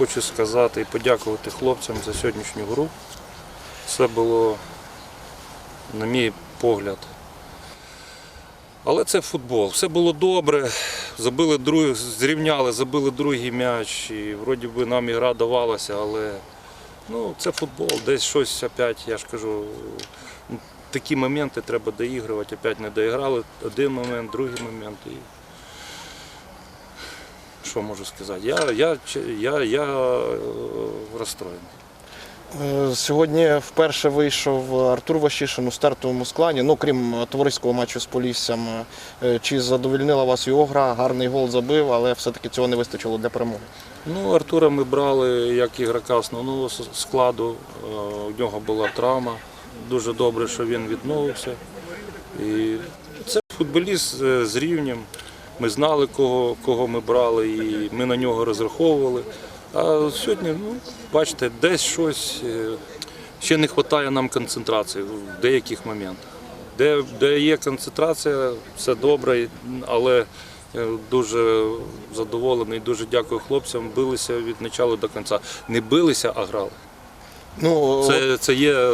хочу сказати і подякувати хлопцям за сьогоднішню гру. Це було, на мій погляд. Але це футбол. Все було добре. Забили друг, зрівняли, забили другий м'яч. І вроді би нам ігра давалася, але ну, це футбол. Десь щось опять, я ж кажу, такі моменти треба доігрувати. Опять не доіграли. Один момент, другий момент. І... Що можу сказати? Я, я, я, я е, розстроєний. Е, Сьогодні вперше вийшов Артур Вашишин у стартовому складі. Ну, крім товариського матчу з Поліссям. Е, Чи задовольнила вас його гра? Гарний гол забив, але все-таки цього не вистачило для перемоги. Ну, Артура ми брали як ігрока основного складу. У нього була травма. Дуже добре, що він відновився. І це футболіст з рівнем. Ми знали, кого, кого ми брали, і ми на нього розраховували. А сьогодні, ну, бачите, десь щось е, ще не вистачає нам концентрації в деяких моментах. Де, де є концентрація, все добре, але дуже задоволений, дуже дякую хлопцям. Билися від початку до кінця. Не билися, а грали. Ну, Це, це є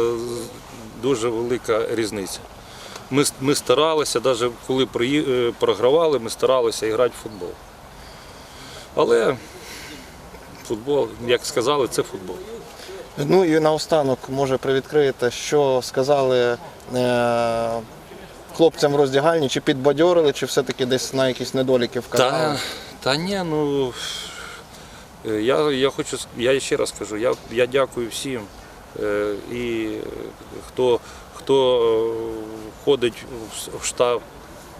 дуже велика різниця. Ми, ми старалися, навіть коли е, програвали, ми старалися грати в футбол. Але футбол, як сказали, це футбол. ну і наостанок, може, привідкриєте, що сказали е, хлопцям в роздягальні, чи підбадьорили, чи все-таки десь на якісь недоліки вказали? Та, та ні, ну е, я, я хочу, я ще раз кажу, я, я дякую всім. Е, І хто, хто е, входить в штаб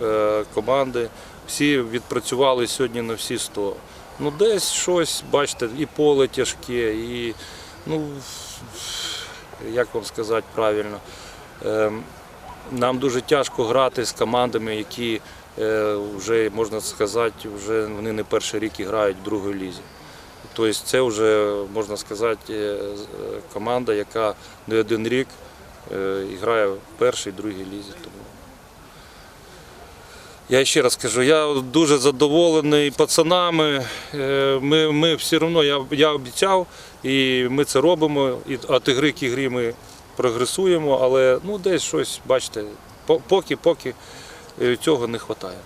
е, команди, всі відпрацювали сьогодні на всі 100. Ну, десь щось, бачите, і поле тяжке, і ну, як вам сказати правильно. Ем, Нам дуже тяжко грати з командами, які вже можна сказати, вже вони не перший рік і грають в другій лізі. Тобто це вже можна сказати е, е, команда, яка не один рік е, грає в першій, другій лізі. Я ще раз кажу, я дуже задоволений пацанами. Ми, ми все одно, я, я обіцяв, і ми це робимо. І від ігри к ігрі ми прогресуємо, але ну, десь щось, бачите, поки, поки цього не вистачає.